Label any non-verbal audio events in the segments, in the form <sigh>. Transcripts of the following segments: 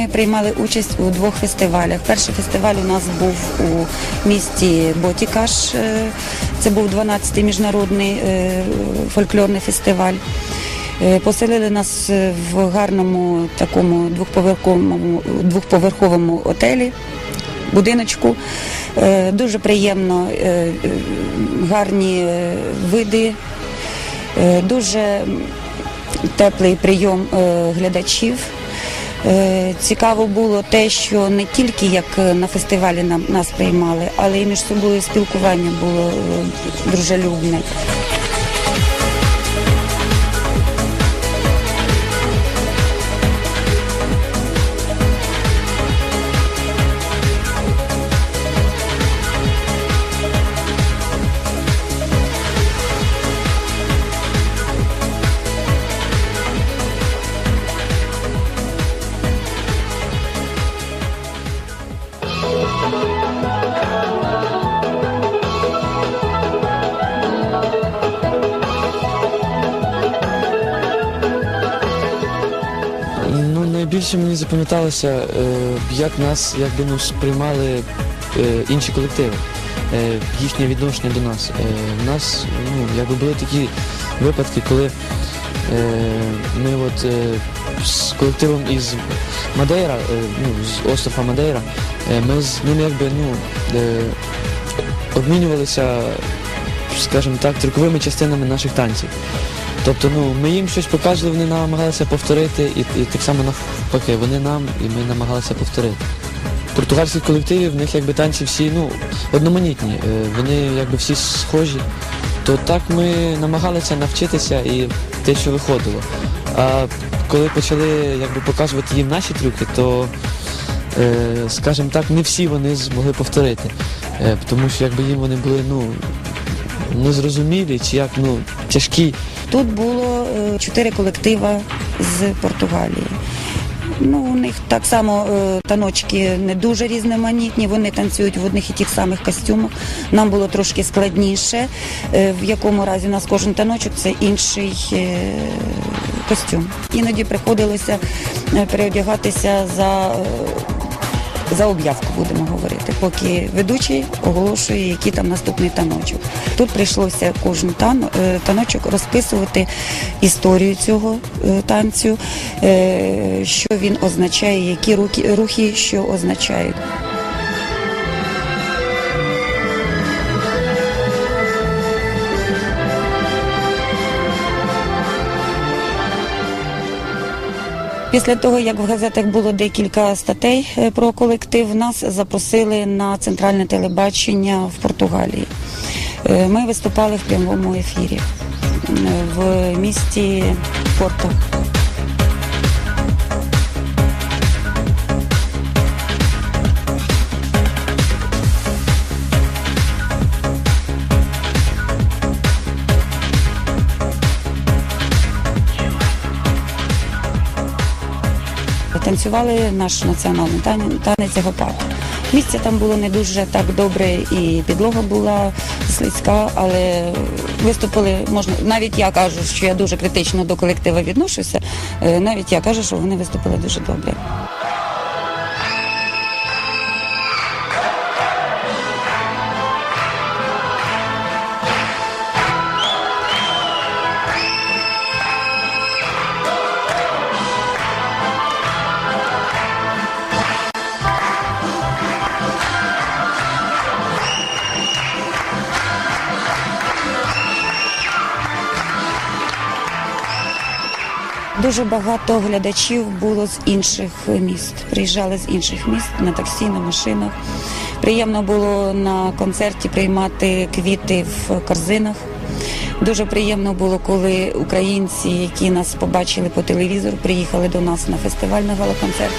Ми приймали участь у двох фестивалях. Перший фестиваль у нас був у місті Ботікаш. Е, Це був 12-й міжнародний е, фольклорний фестиваль. Е, Поселили нас в гарному такому двохповерховому, двохповерховому отелі, будиночку. Дуже приємно, гарні види, дуже теплий прийом глядачів. Е, Цікаво було те, що не тільки як е, на фестивалі нас приймали, але і між собою спілкування було е, дружелюбне. Найбільше мені запам'яталося, е, як нас якби ну, сприймали е, інші колективи, е, їхнє відношення до нас. У нас ну, якби були такі випадки, коли ми от, з колективом із Мадейра, ну, з острова Мадейра, ми з ним якби ну, обмінювалися, скажімо так, трюковими частинами наших танців. Тобто, ну, ми їм щось показували, вони намагалися повторити, і, і так само навпаки, вони нам, і ми намагалися повторити. Португальські колективи, в них якби танці всі ну, одноманітні, е, вони якби всі схожі. То так ми намагалися навчитися і те, що виходило. А коли почали якби, показувати їм наші трюки, то, е, скажімо так, не всі вони змогли повторити. Е, тому що якби їм вони були ну, незрозумілі чи як ну, тяжкі. Тут було е, чотири колектива з Португалії. Ну, у них так само е, таночки не дуже різноманітні, вони танцюють в одних і тих самих костюмах. Нам було трошки складніше, е, в якому разі у нас кожен таночок це інший костюм. Іноді приходилося переодягатися за. За об'явку будемо говорити, поки ведучий оголошує, який там наступний таночок. Тут прийшлося кожен е, таночок розписувати історію цього е, танцю, е, що він означає, які рухи що означають. Після того, як в газетах було декілька статей е, про колектив, нас запросили на центральне телебачення в Португалії. Е, Ми виступали в прямому ефірі е, в місті Порто. Танцювали наш національний тан- танець гопак. Місце там було не дуже так добре, і підлога була слизька, але виступили можна. Навіть я кажу, що я дуже критично до колективу відношуся. е, Навіть я кажу, що вони виступили дуже добре. Дуже багато глядачів було з інших міст. Приїжджали з інших міст на таксі, на машинах. Приємно було на концерті приймати квіти в корзинах. Дуже приємно було, коли українці, які нас побачили по телевізору, приїхали до нас на фестиваль на галоконцерт.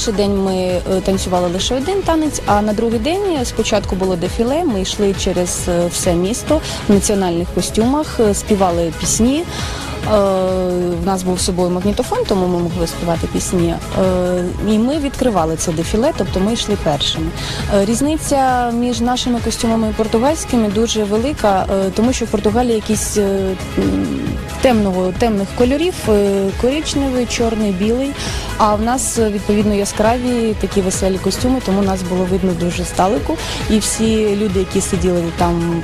Перший день ми е, танцювали лише один танець, а на другий день спочатку було дефіле. Ми йшли через е, все місто в національних костюмах, е, співали пісні. Е, В нас був з собою магнітофон, тому ми могли співати пісні. Е, І ми відкривали це дефіле, тобто ми йшли першими. Е, Різниця між нашими костюмами і португальськими дуже велика, тому що в Португалії якісь темного, темних кольорів, коричневий, чорний, білий. А в нас відповідно яскраві такі веселі костюми, тому нас було видно дуже здалеку. І всі люди, які сиділи там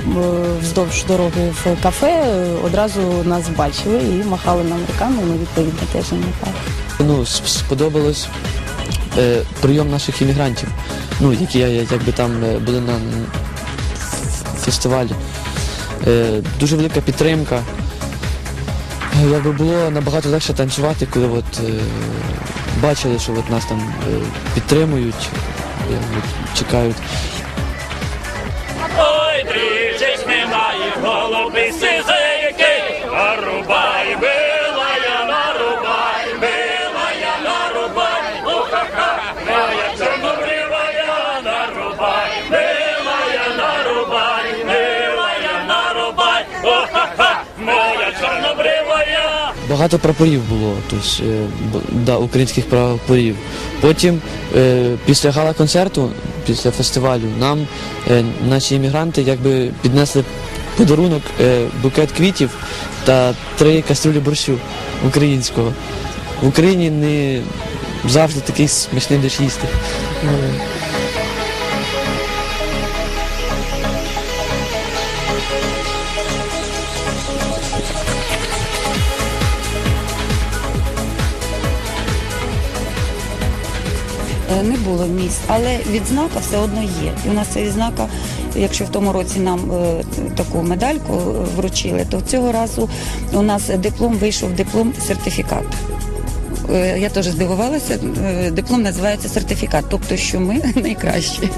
вздовж дороги в кафе, одразу нас бачили і махали нам руками. і Ми відповідно теж їм махали. Ну, сподобалось е, прийом наших іммігрантів, ну, які я- якби там е, були на фестивалі. Е, дуже велика підтримка. Е, Якби було набагато легше танцювати, коли от, е, бачили, що от нас там е, підтримують, е, от, чекають. Ой, дріжеш немає, голуби сизики, нарубай, билая, нарубай, билая, нарубай, уха-ха, моя чорнобривая, нарубай, билая, нарубай, билая, нарубай, уха-ха, моя чорнобривая. Багато прапорів було, тобто, да, українських прапорів. Потім, е, після гала-концерту, після фестивалю, нам е, наші іммігранти якби піднесли подарунок, е, букет квітів та три каструлі борщу українського. В Україні не завжди такий смачний деш їсти. Е, Не було місць, але відзнака все одно є. І у нас ця відзнака, якщо в тому році нам е, таку медальку е, вручили, то цього разу у нас диплом вийшов диплом сертифікат. Е, Я теж здивувалася. Диплом називається сертифікат, тобто, що ми <laughs> найкращі.